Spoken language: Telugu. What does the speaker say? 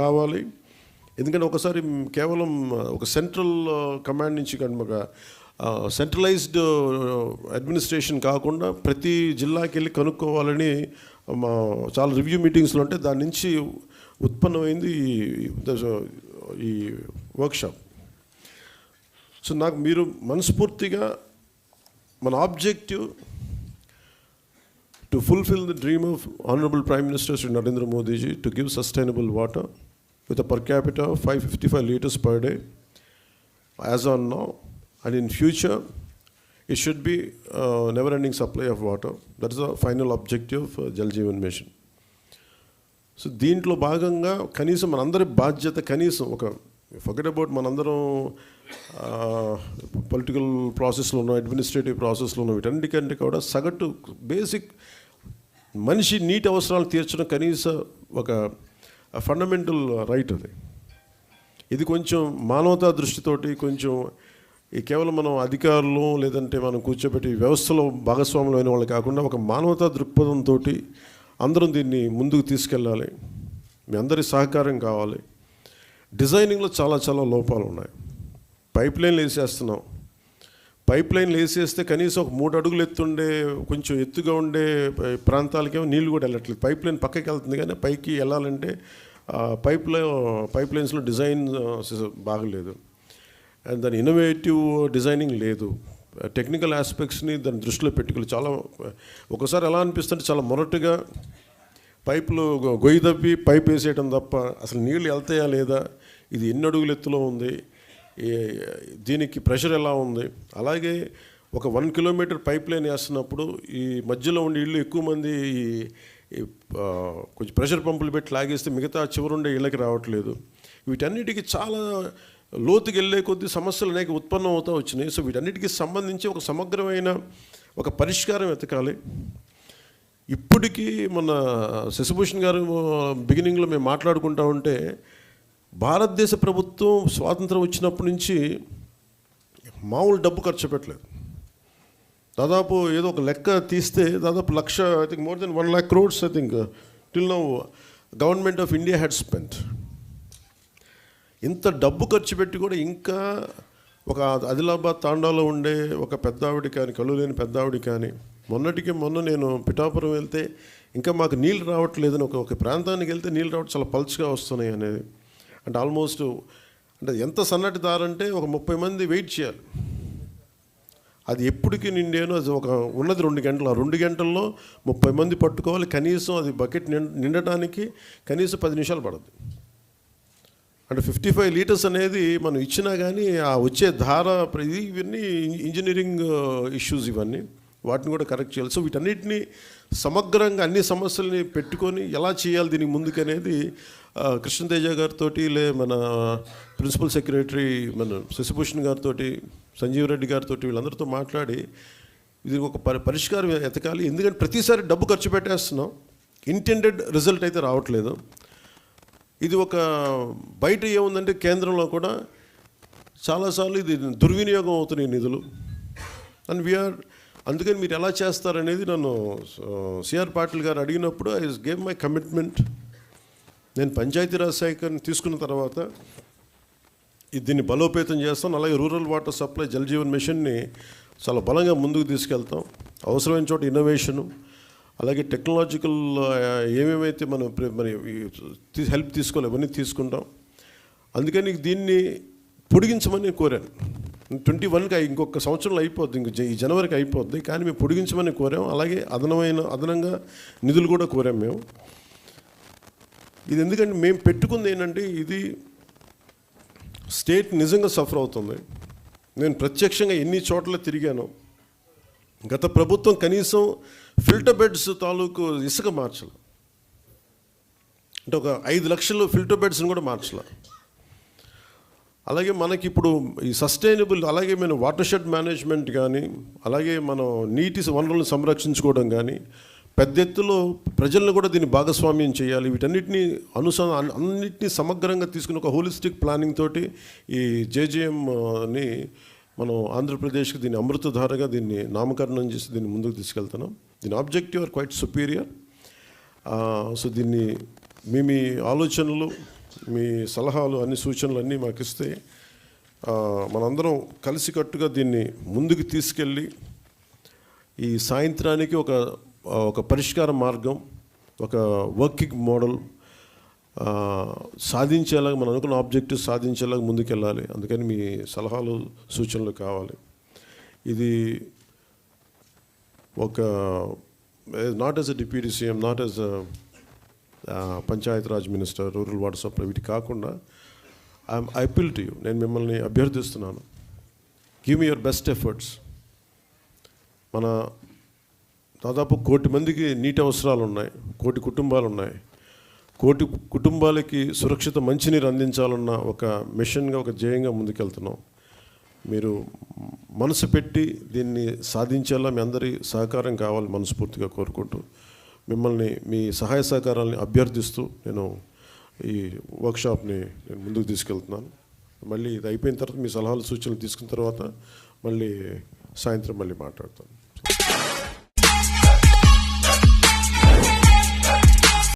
కావాలి. ఎందుకంటే ఒకసారి కేవలం ఒక సెంట్రల్ కమాండ్ నుంచి కనుక సెంట్రలైజ్డ్ అడ్మినిస్ట్రేషన్ కాకుండా ప్రతి జిల్లాకి వెళ్ళి కనుక్కోవాలని మా చాలా రివ్యూ మీటింగ్స్లో ఉంటే దాని నుంచి ఉత్పన్నమైంది ఈ వర్క్షాప్. సో నాకు మీరు మనస్ఫూర్తిగా మన objective to fulfil the dream of honourable prime minister Shri Narendra Modiji to give sustainable water with a per capita five fifty five litres per day as on now and in future it should be never ending supply of water that is the final objective of Jal Jeevan mission so దీంట్లో భాగంగా కనీసం మనందరి బాధ్యత కనీసం ఒక ఫర్గెట్ అబౌట్ మనందరం పొలిటికల్ ప్రాసెస్లో ఉన్నాం అడ్మినిస్ట్రేటివ్ ప్రాసెస్లో ఉన్నాం వీటన్నిటికంటే కూడా సగటు బేసిక్ మనిషి నీటి అవసరాలు తీర్చడం కనీస ఒక ఫండమెంటల్ రైట్ అది. ఇది కొంచెం మానవతా దృష్టితోటి కొంచెం ఈ కేవలం మనం అధికారులు లేదంటే మనం కూర్చోబెట్టి వ్యవస్థలో భాగస్వాములు అయిన వాళ్ళు కాకుండా ఒక మానవతా దృక్పథంతో అందరం దీన్ని ముందుకు తీసుకెళ్ళాలి. మీ అందరి సహకారం కావాలి. డిజైనింగ్లో చాలా చాలా లోపాలు ఉన్నాయి పైప్ లైన్లు వేసేస్తున్నాం. పైప్ లైన్లు వేసేస్తే కనీసం ఒక మూడు అడుగులు ఎత్తుండే కొంచెం ఎత్తుగా ఉండే ప్రాంతాలకేమో నీళ్ళు కూడా వెళ్ళట్లేదు. పైప్ లైన్ పక్కకి వెళ్తుంది కానీ పైకి వెళ్ళాలంటే పైప్ లైన్ పైప్ లైన్స్లో డిజైన్ బాగలేదు. అండ్ దాని ఇన్నోవేటివ్ డిజైనింగ్ లేదు. టెక్నికల్ ఆస్పెక్ట్స్ని దాని దృష్టిలో పెట్టుకోవాలి. చాలా ఒకసారి ఎలా అనిపిస్తుంటే చాలా మొరటుగా పైపులు గొ- గొయ్యి తప్పి పైప్ వేసేయడం తప్ప అసలు నీళ్ళు వెళ్తాయా లేదా? ఇది ఎన్ని అడుగులు ఎత్తులో ఉంది? దీనికి ప్రెషర్ ఎలా ఉంది? అలాగే ఒక వన్ కిలోమీటర్ పైప్ లైన్ వేస్తున్నప్పుడు ఈ మధ్యలో ఉండే ఇళ్ళు ఎక్కువ మంది ఈ- కొంచెం ప్రెషర్ పంపులు పెట్టి లాగేస్తే మిగతా చివరుండే ఇళ్ళకి రావట్లేదు. వీటన్నిటికీ చాలా లోతుకి వెళ్ళే కొద్దీ సమస్యలు అనేక ఉత్పన్నం అవుతూ వచ్చినాయి. సో వీటన్నిటికీ సంబంధించి ఒక సమగ్రమైన ఒక పరిష్కారం వెతకాలి. ఇప్పటికీ మన శశిభూషణ్ గారు బిగినింగ్లో మేము మాట్లాడుకుంటా ఉంటే భారతదేశ ప్రభుత్వం స్వాతంత్రం వచ్చినప్పటి నుంచి మామూలు డబ్బు ఖర్చు పెట్టలేదు. దాదాపు ఏదో ఒక లెక్క తీస్తే దాదాపు lakh I think more than one lakh crores I think till now government of India had spend ఇంత డబ్బు ఖర్చు పెట్టి కూడా ఇంకా ఒక ఆదిలాబాద్ తాండాలో ఉండే ఒక పెద్దావిడ కానీ కళ్ళు లేని పెద్దావిడ కానీ మొన్నటికి మొన్న నేను పిఠాపురం వెళ్తే ఇంకా మాకు నీళ్ళు రావట్లేదని ఒక ఒక ప్రాంతానికి వెళ్తే నీళ్ళు రావడం చాలా పల్చగా వస్తున్నాయి అనేది అంటే ఆల్మోస్ట్ అంటే ఎంత సన్నటి దారంటే ఒక ముప్పై మంది వెయిట్ చేయాలి. అది ఎప్పటికి నిండాను అది ఒక ఉన్నది రెండు గంటలు. ఆ రెండు గంటల్లో ముప్పై మంది పట్టుకోవాలి. కనీసం అది బకెట్ నిండటానికి కనీసం పది నిమిషాలు పడుతుంది అంటే ఫిఫ్టీ ఫైవ్ లీటర్స్ అనేది మనం ఇచ్చినా కానీ ఆ వచ్చే ధార ఇది ఇవన్నీ ఇంజనీరింగ్ ఇష్యూస్ ఇవన్నీ వాటిని కూడా కరెక్ట్ చేయాలి. సో వీటన్నిటిని సమగ్రంగా అన్ని సమస్యల్ని పెట్టుకొని ఎలా చేయాలి దీనికి ముందుకనేది కృష్ణతేజ గారితో లే మన ప్రిన్సిపల్ సెక్రటరీ మన శశిభూషణ్ గారితో సంజీవ్ రెడ్డి గారితో వీళ్ళందరితో మాట్లాడి ఇది ఒక పరి పరిష్కారం ఎతకాలి. ఎందుకంటే ప్రతిసారి డబ్బు ఖర్చు పెట్టేస్తున్నాం. ఇంటెండెడ్ రిజల్ట్ అయితే రావట్లేదు. ఇది ఒక బయట ఏముందంటే కేంద్రంలో కూడా చాలాసార్లు ఇది దుర్వినియోగం అవుతున్నాయి నిధులు. అండ్ వీఆర్ అందుకని మీరు ఎలా చేస్తారనేది నన్ను సిఆర్ పాటిల్ గారు అడిగినప్పుడు ఐ గేవ్ మై కమిట్మెంట్ నేను పంచాయతీరాజ్ శాఖని తీసుకున్న తర్వాత దీన్ని బలోపేతం చేస్తాం. అలాగే రూరల్ వాటర్ సప్లై జలజీవన్ మిషన్ని చాలా బలంగా ముందుకు తీసుకెళ్తాం. అవసరమైన చోట ఇన్నోవేషను అలాగే టెక్నాలజికల్ ఏమేమైతే మనం మరి హెల్ప్ తీసుకోవాలి అవన్నీ తీసుకుంటాం. అందుకని దీన్ని పొడిగించమని కోరాను. ట్వంటీ వన్కి ఇంకొక సంవత్సరంలో అయిపోద్ది ఇంక జ- ఈ జనవరికి అయిపోద్ది. కానీ మేము పొడిగించమని కోరాం. అలాగే అదనమైన అదనంగా నిధులు కూడా కోరాం మేము. ఇది ఎందుకంటే మేము పెట్టుకుంది ఏంటంటే ఇది స్టేట్ నిజంగా సఫర్ అవుతుంది. నేను ప్రత్యక్షంగా ఎన్ని చోట్ల తిరిగాను గత ప్రభుత్వం కనీసం ఫిల్టర్ బెడ్స్ తాలూకు ఇసుక మార్చాలి. అంటే ఒక ఐదు లక్షలు ఫిల్టర్ బెడ్స్ని కూడా మార్చాలి. అలాగే మనకి ఇప్పుడు ఈ సస్టైనబుల్ అలాగే మన వాటర్ షెడ్ మేనేజ్మెంట్ కానీ అలాగే మనం నీటి వనరులను సంరక్షించుకోవడం కానీ పెద్ద ఎత్తులో ప్రజలను కూడా దీన్ని భాగస్వామ్యం చేయాలి. వీటన్నిటిని అనుస అన్నిటినీ సమగ్రంగా తీసుకుని ఒక హోలిస్టిక్ ప్లానింగ్ తోటి ఈ జేజేఎంని మనం ఆంధ్రప్రదేశ్కి దీన్ని అమృతధారగా దీన్ని నామకరణం చేసి దీన్ని ముందుకు తీసుకెళ్తున్నాం. దీని objective are quite superior. So దీన్ని మీ మీ ఆలోచనలు మీ సలహాలు అన్ని సూచనలు అన్నీ మాకు ఇస్తే మనందరం కలిసికట్టుగా దీన్ని ముందుకు తీసుకెళ్ళి ఈ సాయంత్రానికి ఒక ఒక పరిష్కార మార్గం ఒక వర్కింగ్ మోడల్ సాధించేలాగా మనం అనుకున్న ఆబ్జెక్టివ్ సాధించేలాగా ముందుకెళ్ళాలి. అందుకని మీ సలహాలు సూచనలు కావాలి. ఇది ఒక not as a deputy CM not as panchayat raj minister rural water supply వీటి కాకుండా ఐఎమ్ ఐపిల్ టు యూ. నేను మిమ్మల్ని అభ్యర్థిస్తున్నాను. Give me your best efforts మన దాదాపు కోటి మందికి నీటి అవసరాలు ఉన్నాయి కోటి కుటుంబాలు ఉన్నాయి. కోటి కుటుంబాలకి సురక్షిత మంచినీరు అందించాలన్న ఒక మిషన్గా ఒక జయంగా ముందుకెళ్తున్నాం. మీరు మనసు పెట్టి దీన్ని సాధించేలా మీ అందరి సహకారం కావాలి మనస్ఫూర్తిగా కోరుకుంటూ మిమ్మల్ని మీ సహాయ సహకారాలని అభ్యర్థిస్తూ నేను ఈ వర్క్షాప్ని నేను ముందుకు తీసుకెళ్తున్నాను. మళ్ళీ ఇది అయిపోయిన తర్వాత మీ సలహాలు సూచనలు తీసుకున్న తర్వాత మళ్ళీ సాయంత్రం మళ్ళీ మాట్లాడతాను.